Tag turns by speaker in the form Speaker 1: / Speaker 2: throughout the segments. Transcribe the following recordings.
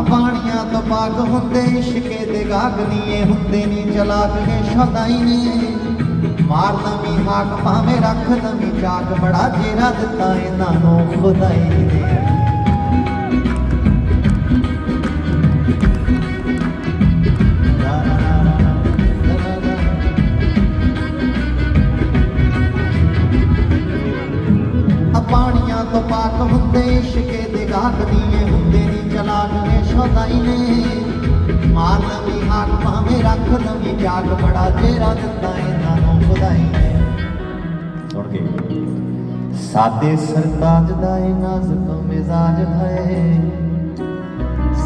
Speaker 1: ਆ ਪਾਣੀਆਂ ਤੋਂ ਪਾਕ ਹੁੰਦੇ ਇਸ਼ਕੇ ਦੇ ਗਾਗਨੀਏ ਹੁੰਦੇ ਨਹੀਂ ਚਲਾਕ ਕੇ ਸ਼ਦਾਈ ਮਾਰ ਦਮੀ ਹਾਕ ਭਾਵੇਂ ਰੱਖ ਦਮੀ ਚਾਕ, ਬੜਾ ਜੇਰਾ ਦਿੱਤਾ ਇਹਨਾਂ ਨੂੰ ਖੁਦਾਈ ਨੇ। ਪਾਣੀਆਂ ਤੋਂ ਪਾਕ ਹੁੰਦੇ ਇਸ਼ਕੇ ਦੇ ਗਾਹਕ ਦੀਏ ਹੁੰਦੇ ਨਹੀਂ ਚਲਾਕ ਨੇ ਸ਼ੌਦਾਈ ਮਾਰ ਲਵੀ ਹਾਕ, ਭਾਵੇਂ ਰੱਖ ਲਵੀ ਜਾਗ ਬੜਾ ਤੇਰਾ ਦਿੱਤਾ ਇਹਨਾਂ ਨੂੰ ਖੁਦਾਈ ਸੁਣ ਕੇ। ਸਾਦੇ ਸਰਤਾਜ ਦਾ ਇਹ ਨਾਜ਼ੁਕ ਮਿਜ਼ਾਜ ਹੈ।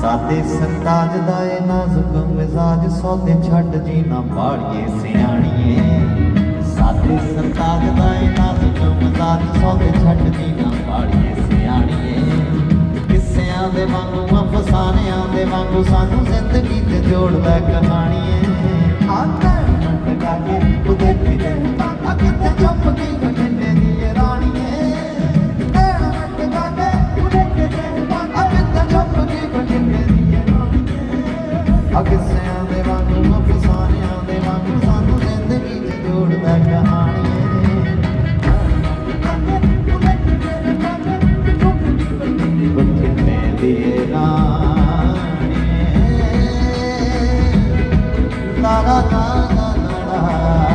Speaker 1: ਸਾਦੇ ਸਰਤਾਜ ਦਾ ਇਹ ਨਾਜ਼ੁਕ ਮਿਜ਼ਾਜ ਸੌਦੇ ਛੱਡ ਜੀ ਨਾ ਬਾੜੀਏ ਸਿਆਣੀਏ। ਸਾਦੇ ਸਰਤਾਜ ਦਾ ਇਹ ਨਾਜ਼ੁਕ ਮਿਜ਼ਾਜ ਸੌਦੇ ਛੱਡ ਜੀ ਨਾ ਬਾੜੀਏ ਸਿਆਣੀਏ। ਕਿੱਸਿਆਂ ਦੇ ਵਾਂਗੂ ਵਾਂਗੂ ਸਾਨੂੰ ਜ਼ਿੰਦਗੀ ਤੇ ਜੋੜਦਾ ਕਹਾਣੀ ਏ ਆਂਦਾ ਮੰਡਗਾ ਕੇ ਉਹਦੇ ਕਿਤੇ ਪਾਪਾ ਕਿਤੇ ਚੁੱਪ ਦੀ ਰਾਣੀ ਕੇ ਉਹਦੇ ਕਿਤੇ ਪਾਪਾ ਦੇ ਵਾਂਗੂ ਅਫਸਾਨਿਆਂ ਦੇ ਵਾਂਗੂ ਸਾਨੂੰ ਜ਼ਿੰਦਗੀ ਤੇ ਜੋੜਦਾ ਕਹਾਣੀ ਏ Thank you. na na na na na.